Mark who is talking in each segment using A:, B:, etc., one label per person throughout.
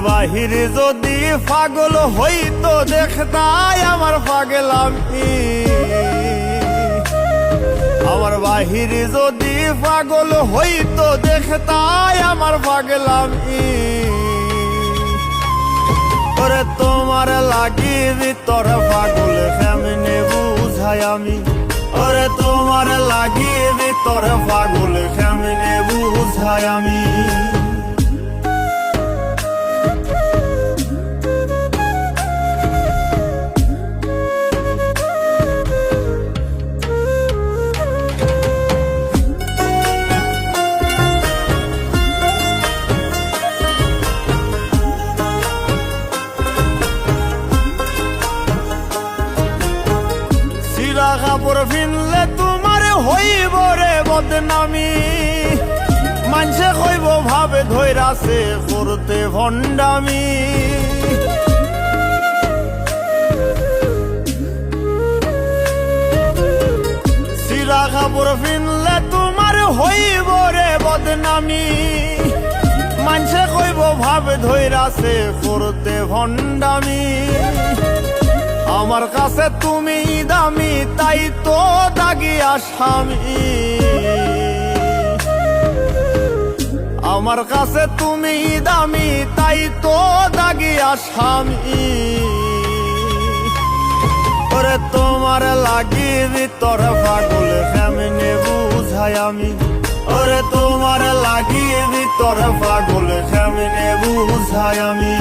A: বাহিরে যদি পাগল হইতো দেখতাই আমার পাগল আমি আমার বাহিরে যদি পাগল হইতো দেখতাই আমার পাগল আমি ওরে তোমার লাগি ভিতর পাগল কেমনে বুঝাই আমি? ওরে তোমার লাগি ভিতর পাগল কেমনে বুঝাই আমি? সিরা কাপড় ফিনলে তোমার হইব রে বদনামি। মানসে কইব ভাবে ধৈরাছে করতে ভণ্ডামি। সিরা কাপড় ফিনলে তোমার হইব রে বদনামি। মানসে কইব ভাবে ধৈরাছে করতে ভণ্ডামি। আমার কাছে তুমি দামি, তাই তো দাগি আসামি। আমার কাছে তুমি দামি, তাই তো দাগি আসামি। ওরে তোমার লাগি ভিতর পাগল, কেমনে বুঝাই আমি? ওরে তোমার লাগি ভিতর পাগল, কেমনে বুঝাই আমি?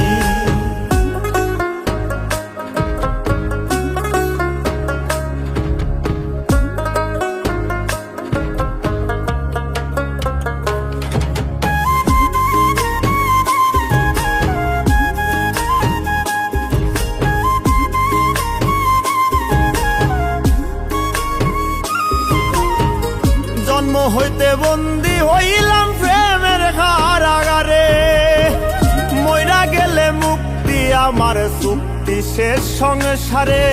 A: হইতে বন্দি হইলাম প্রেমের কারাগারে। মইরা গেলে মুক্তি আমার চুক্তি শেষ সংসারে।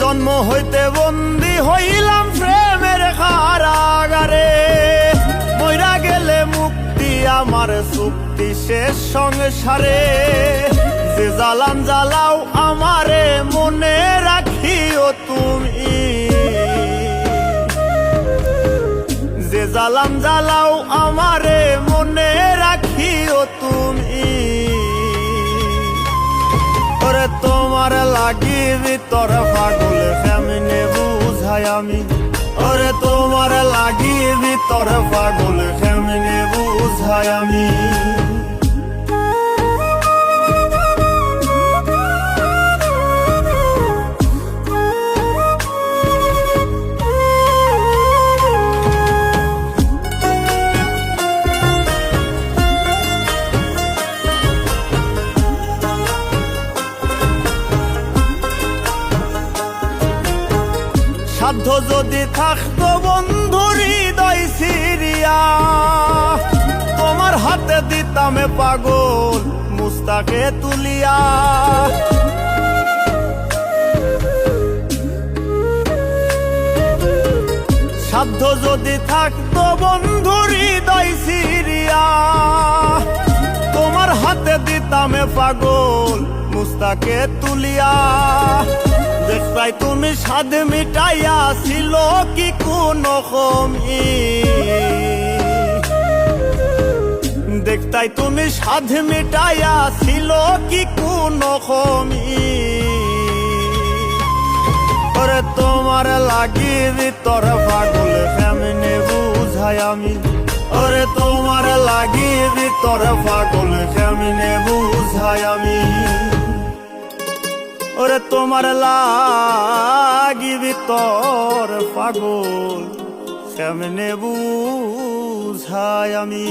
A: জন্ম হইতে বন্দি হইলাম প্রেমের কারাগারে। মইরা গেলে মুক্তি আমার চুক্তি শেষ সংসারে। যে জ্বালান জ্বালাও আমারে জ্বালান জ্বালাও আমারে মনে রাখিও তুমি। ওরে তোমার লাগি ভিতর পাগল কেমনে বুঝাই আমি। ওরে তোমার লাগি ভিতর পাগল কেমনে বুঝাই আমি। সাধ্য যদি থাকতো বন্ধু হৃদয় সিরিয়া, তোমার হাতে দিতামে পাগল মুস্তাকে তুলিয়া। সাধ্য যদি থাকতো বন্ধু হৃদয় সিরিয়া, তোমার হাতে দিতামে পাগল মুস্তাকে তুলিয়া। দেখতাই তুমি স্বাদ মিটাইয়া ছিল কি কোন কমি? দেখতাই তুমি স্বাদ মিটাইয়া ছিল কি কোন কমি? ওরে তোমার লাগি ভিতর পাগল কেমনে বুঝাই আমি। ওরে তোমার লাগি ভিতর পাগল কেমনে বুঝাই আমি। ওরে তোমার লাগিবি তোর পাগল কেমনে বুঝাই আমি?